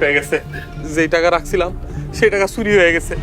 হয়ে গেছে। যেই টাকা রাখছিলাম সেই টাকা চুরি হয়ে গেছে।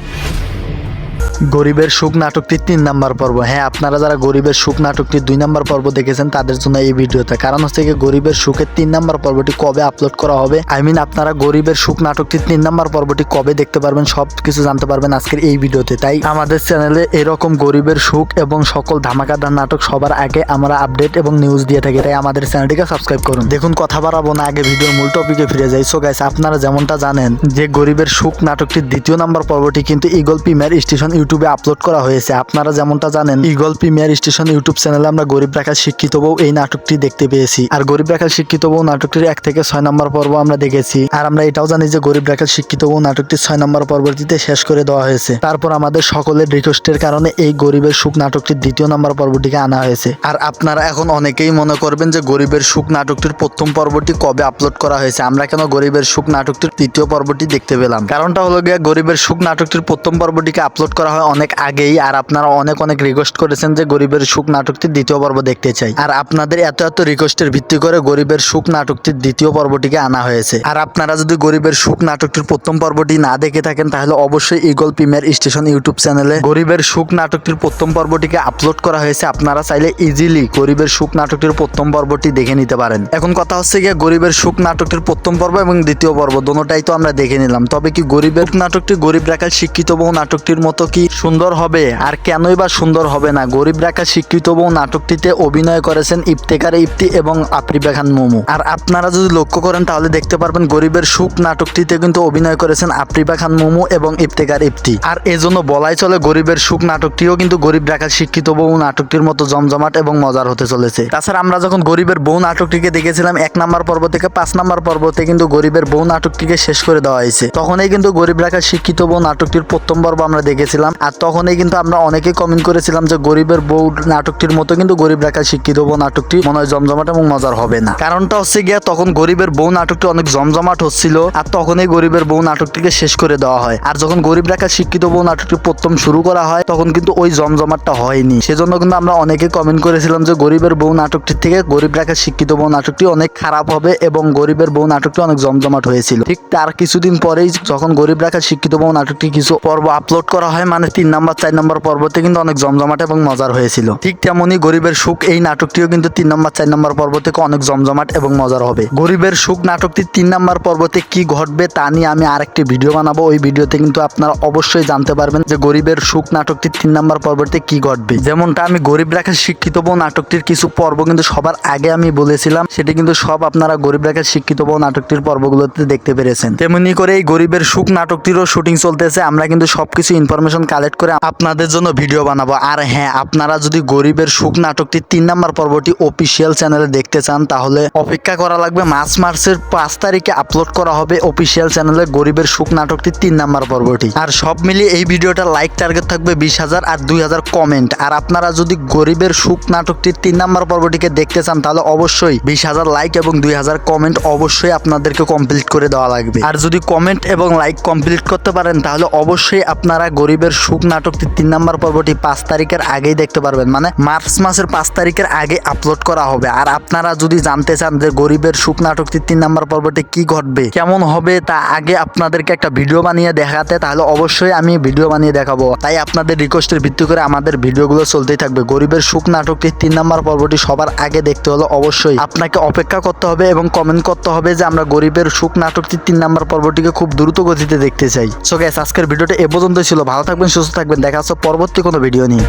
গরিবের সুখ নাটকটির তিন নাম্বার পর্ব। হ্যাঁ আপনারা যারা গরিবের সুখ নাটকটির দুই নাম্বার পর্ব দেখেছেন, তাদের জন্য এই ভিডিওতে। কারণ হচ্ছে কি, গরিবের সুখের তিন নাম্বার পর্বটি কবে আপলোড করা হবে? আই মিন আপনারা গরিবের সুখ নাটকটির তিন নাম্বার পর্বটি কবে দেখতে পারবেন সব কিছু জানতে পারবেন আজকের এই ভিডিওতে। তাই আমাদের চ্যানেলে এরকম গরিবের সুখ এবং সকল ধামাকাদার নাটক সবার আগে আমরা আপডেট এবং নিউজ দিয়ে থাকি। তাই আমাদের চ্যানেলটিকে সাবস্ক্রাইব করুন। দেখুন, কথা বাড়াবো না, আগে ভিডিওর মূল টপিকে ফিরে যাই। সো গাইস আপনারা যেমনটা জানেন যে গরিবের সুখ নাটকটির দ্বিতীয় নাম্বার পর্বটি কিন্তু ইগল প্রিমিয়ার স্টেশন ইউটিউবে আপলোড করা হয়েছে। আপনারা যেমনটা জানেন ইগল প্রিমিয়ার স্টেশন ইউটিউব চ্যানেলে আমরা গরিব রাখার শিক্ষিত বউ এই নাটকটি দেখতে পেয়েছি। আর গরিব রাখার শিক্ষিত বউ নাটকটির এক থেকে ছয় নম্বর পর্ব আমরা দেখেছি। আর আমরা এটাও জানি যে গরিব রাখার শিক্ষিত বউ নাটকটি ছয় নম্বর পর্বটিতে শেষ করে দেওয়া হয়েছে। তারপর আমাদের সকলের রিকোয়েস্টের কারণে এই গরিবের সুখ নাটকটির দ্বিতীয় নম্বর পর্বটিকে আনা হয়েছে। আর আপনারা এখন অনেকেই মনে করবেন যে গরিবের সুখ নাটকটির প্রথম পর্বটি কবে আপলোড করা হয়েছে। আমরা কেন গরিবের সুখ নাটকটির তৃতীয় পর্বটি দেখতে পেলাম? কারণটা হলো গিয়ে গরিবের সুখ নাটকটির প্রথম পর্বটিকে আপলোড করা হয় অনেক আগেই আর আপনারা অনেক অনেক রিকোয়েস্ট করেছেন যে গরিবের সুখ নাটকটির দ্বিতীয় পর্ব দেখতে চাই। আর আপনাদের এত এত রিকোয়েস্টের ভিত্তি করে গরিবের সুখ নাটকটির দ্বিতীয় পর্বটিকে আনা হয়েছে। আর আপনারা যদি গরিবের সুখ নাটকটির প্রথম পর্বটি না দেখে থাকেন, তাহলে অবশ্যই ইগল প্রিমিয়ার স্টেশন ইউটিউব চ্যানেলে গরিবের সুখ নাটকটির প্রথম পর্বটিকে আপলোড করা হয়েছে। আপনারা চাইলে ইজিলি গরিবের সুখ নাটকটির প্রথম পর্বটি দেখে নিতে পারেন। এখন কথা হচ্ছে গিয়ে গরিবের সুখ নাটকটির প্রথম পর্ব এবং দ্বিতীয় পর্ব দোনোটাই তো আমরা দেখে নিলাম। তবে কি গরিবের নাটকটি গরিব রাখার শিক্ষিত বহু নাটকটির মতো কি সুন্দর হবে আর কেনই বা সুন্দর হবে না। গরিব রাখা শিক্ষিত বউ নাটকটিতে অভিনয় করেছেন ইফতেকার ইফতি এবং আফরিবা খান মোমো। আর আপনারা যদি লক্ষ্য করেন, তাহলে দেখতে পারবেন গরিবের সুখ নাটকটিতে কিন্তু অভিনয় করেছেন আফরিবা খান মোমো এবং ইফতেকার ইফতি। আর এজন্য বলাই চলে গরিবের সুখ নাটকটিও কিন্তু গরিব রাখার শিক্ষিত বউ নাটকটির মতো জমজমাট এবং মজার হতে চলেছে। তাছাড়া আমরা যখন গরিবের বউ নাটকটিকে দেখেছিলাম, এক নাম্বার পর্ব থেকে পাঁচ নাম্বার পর্বতে কিন্তু গরিবের বউ নাটকটিকে শেষ করে দেওয়া হয়েছে। তখনই কিন্তু গরিব রাখার শিক্ষিত বউ নাটকটির প্রথম পর্ব আমরা দেখেছিলাম। আর তখনই কিন্তু আমরা অনেকেই কমেন্ট করেছিলাম যে গরিবের বউ নাটকটির মতো কিন্তু গরিব রাখার শিক্ষিত বউ নাটকটি মনে হয় জমজমাট এবং মজার হবে না। কারণটা হচ্ছে গিয়া তখন গরিবের বউ নাটকটি অনেক জমজমাট হচ্ছিল আর তখনই গরিবের বউ নাটকটিকে শেষ করে দেওয়া হয়। আর যখন গরিব রাখার শিক্ষিত বউ নাটকটি প্রথম শুরু করা হয়, তখন কিন্তু ওই জমজমাটটা হয়নি। সেজন্য কিন্তু আমরা অনেকে কমেন্ট করেছিলাম যে গরিবের বউ নাটকটির থেকে গরিব রাখার শিক্ষিত বউ নাটকটি অনেক খারাপ হবে এবং গরিবের বউ নাটকটি অনেক জমজমাট হয়েছিল। ঠিক তার কিছুদিন পরেই যখন গরিব রাখার শিক্ষিত বউ নাটকটি কিছু পর্ব আপলোড করা হয় মানে তিন নাম্বার, চার নাম্বার পর্বতে কিন্তু অনেক জমজমাট এবং মজার হয়েছিল। ঠিক তেমনই গরিবের সুখ এই নাটকটিও কিন্তু তিন নম্বর, চার নম্বর পর্ব থেকে অনেক জমজমাট এবং মজার হবে। গরিবের সুখ নাটকটির তিন নম্বর পর্বতে কি ঘটবে তা নিয়ে আমি আরেকটি ভিডিও বানাবো। ওই ভিডিওতে কিন্তু আপনারা অবশ্যই জানতে পারবেন যে গরিবের সুখ নাটকটির তিন নম্বর পর্বতে কি ঘটবে। যেমনটা আমি গরিব রাখার শিক্ষিত বউ নাটকটির কিছু পর্ব কিন্তু সবার আগে আমি বলেছিলাম, সেটি কিন্তু সব আপনারা গরিব রাখার শিক্ষিত বউ নাটকটির পর্বগুলোতে দেখতে পেরেছেন। তেমনি করে এই গরিবের সুখ নাটকটিরও শুটিং চলতেছে, আমরা কিন্তু সবকিছু ইনফরমেশন কালেক্ট করে আপনাদের জন্য ভিডিও বানাবো। আর হ্যাঁ আপনারা যদি গরিবের সুখ নাটকটি তিন নাম্বার পর্বটি অফিসিয়াল চ্যানেলে দেখতে চান, তাহলে অপেক্ষা করা লাগবে মার্চ মার্চের পাঁচ তারিখে আপলোড করা হবে অফিসিয়াল চ্যানেলে গরিবের সুখ নাটকটির তিন নাম্বার পর্বটি। আর সব মিলিয়ে এই ভিডিওটা লাইক টার্গেট থাকবে বিশ হাজার আর দুই হাজার কমেন্ট আর আপনারা যদি গরিবের সুখ নাটকটির তিন নাম্বার পর্বটিকে দেখতে চান, তাহলে অবশ্যই বিশ হাজার লাইক এবং দুই হাজার কমেন্ট অবশ্যই আপনাদেরকে কমপ্লিট করে দেওয়া লাগবে। আর যদি কমেন্ট এবং লাইক কমপ্লিট করতে পারেন, তাহলে অবশ্যই আপনারা গরিবের সুখ নাটকটি তিন নাম্বার পর্বটি পাঁচ তারিখের আগেই দেখতে পারবেন। মানে মার্চ মাসের পাঁচ তারিখের আগে আপলোড করা হবে। আর আপনারা যদি জানতে চান যে গরিবের সুখ নাটকটি তিন নাম্বার পর্বটি কি ঘটবে, কেমন হবে তা আগে আপনাদেরকে একটা ভিডিও বানিয়ে দেখাতে, তাহলে অবশ্যই আমি ভিডিও বানিয়ে দেখাবো। তাই আপনাদের রিকোয়েস্টের ভিত্তি করে আমাদের ভিডিওগুলো চলতেই থাকবে। গরিবের সুখ নাটকটির তিন নাম্বার পর্বটি সবার আগে দেখতে হলে অবশ্যই আপনাকে অপেক্ষা করতে হবে এবং কমেন্ট করতে হবে যে আমরা গরিবের সুখ নাটকটি তিন নাম্বার পর্বটিকে খুব দ্রুত গতিতে দেখতে চাই। সো গ্যাস আজকের ভিডিওটা এ পর্যন্তই ছিল। ভালো থাকবেন সুস্থ থাকবেন। দেখা হচ্ছে পরবর্তী কোনো ভিডিও নিয়ে।